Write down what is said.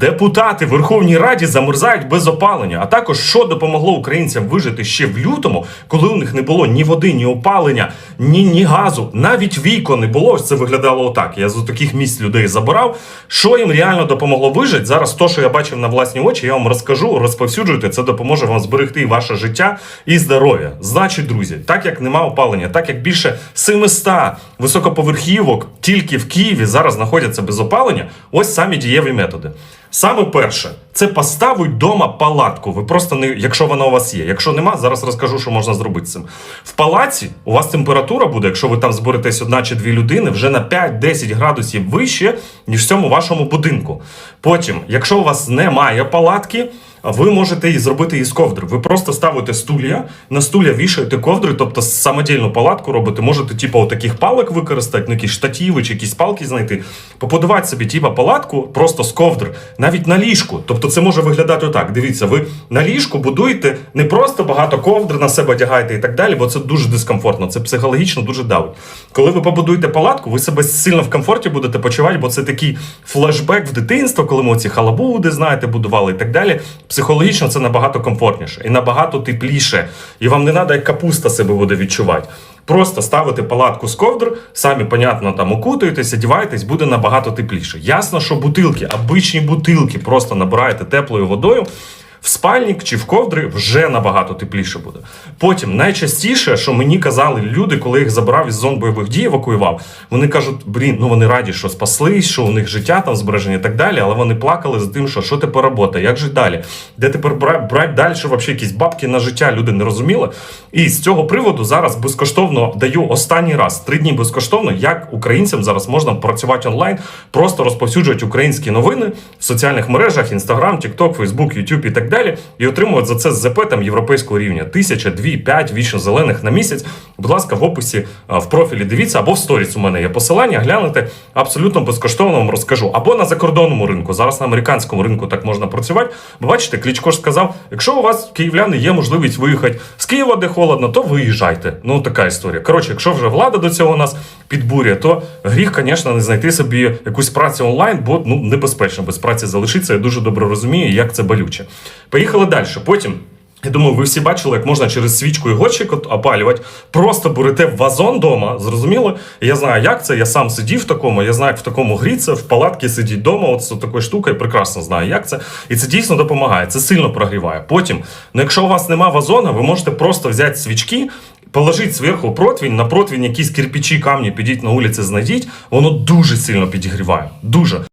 Депутати Верховній Раді замерзають без опалення. А також що допомогло українцям вижити ще в лютому, коли у них не було ні води, ні опалення, ні, ні газу, навіть вікон не було. Ось це виглядало отак. Я з таких місць людей забирав. Що їм реально допомогло вижити? Зараз то, що я бачив на власні очі, я вам розкажу, розповсюджуйте. Це допоможе вам зберегти ваше життя і здоров'я. Значить, друзі, так як нема опалення, так як більше 700 високоповерхівок тільки в Києві зараз знаходяться без опалення, ось самі дієві методи. Саме перше, це поставить вдома палатку. Ви просто не, якщо вона у вас є. Якщо нема, зараз розкажу, що можна зробити з цим. В палаці у вас температура буде, якщо ви там зберетесь одна чи дві людини, вже на 5-10 градусів вище, ніж в цьому вашому будинку. Потім, якщо у вас немає палатки, ви можете зробити із ковдри. Ви просто ставите стулья, на стулья вішаєте ковдри, тобто самодільну палатку робите. Можете, типу, таких палок використати, ну, якісь штатіви чи якісь палки знайти. Побудувати собі, типу, палатку просто з ковдр, навіть на ліжку. Тобто це може виглядати отак. Дивіться, ви на ліжку будуєте не просто багато ковдр на себе одягаєте і так далі, бо це дуже дискомфортно, це психологічно дуже давить. Коли ви побудуєте палатку, ви себе сильно в комфорті будете почувати, бо це такий флешбек в дитинство, коли ми оці халабуди, знаєте, будували і так далі. Психологічно це набагато комфортніше і набагато тепліше. І вам не треба, як капуста себе буде відчувати. Просто ставите палатку з ковдр, самі, понятно, там окутуєтесь, одіваєтесь, буде набагато тепліше. Ясно, що бутилки, обичні бутилки, просто набираєте теплою водою. В спальник чи в ковдри вже набагато тепліше буде. Потім найчастіше, що мені казали люди, коли їх забрав із зон бойових дій, евакуював, вони кажуть, блін, ну вони раді, що спаслись, що у них життя там збережені і так далі, але вони плакали за тим, що що тепер робота, як жити далі, де тепер брати далі, взагалі якісь бабки на життя люди не розуміли. І з цього приводу зараз безкоштовно даю останній раз три дні безкоштовно, як українцям зараз можна працювати онлайн, просто розповсюджувати українські новини в соціальних мережах, Інстаграм, Тікток, Фейсбук, Ютуб і так і отримувати за це ЗП там європейського рівня. Тисяча, дві, п'ять вічно зелених на місяць. Будь ласка, в описі в профілі дивіться або в сторіс у мене є посилання. Глянете абсолютно безкоштовно вам розкажу. Або на закордонному ринку. Зараз на американському ринку так можна працювати. Бо бачите, Кличко ж сказав: якщо у вас київляни є можливість виїхати з Києва, де холодно, то виїжджайте. Ну така історія. Коротше, якщо вже влада до цього нас підбурює, то гріх, звісно, не знайти собі якусь працю онлайн, бо ну небезпечно без праці залишитися. Я дуже добре розумію, як це болюче. Поїхали далі. Потім. Я думаю, ви всі бачили, як можна через свічку і горщик опалювати. Просто берете вазон вдома, зрозуміло? Я знаю, як це. Я сам сидів в такому, я знаю, як в такому гріться, в палатці сидіть вдома, от з такою штукою, прекрасно знаю, як це. І це дійсно допомагає, це сильно прогріває. Потім, ну якщо у вас нема вазона, ви можете просто взяти свічки. Положіть зверху противень, на противень якісь кирпичі, камні, підіть на вулиці, знайдіть, воно дуже сильно підігріває. Дуже.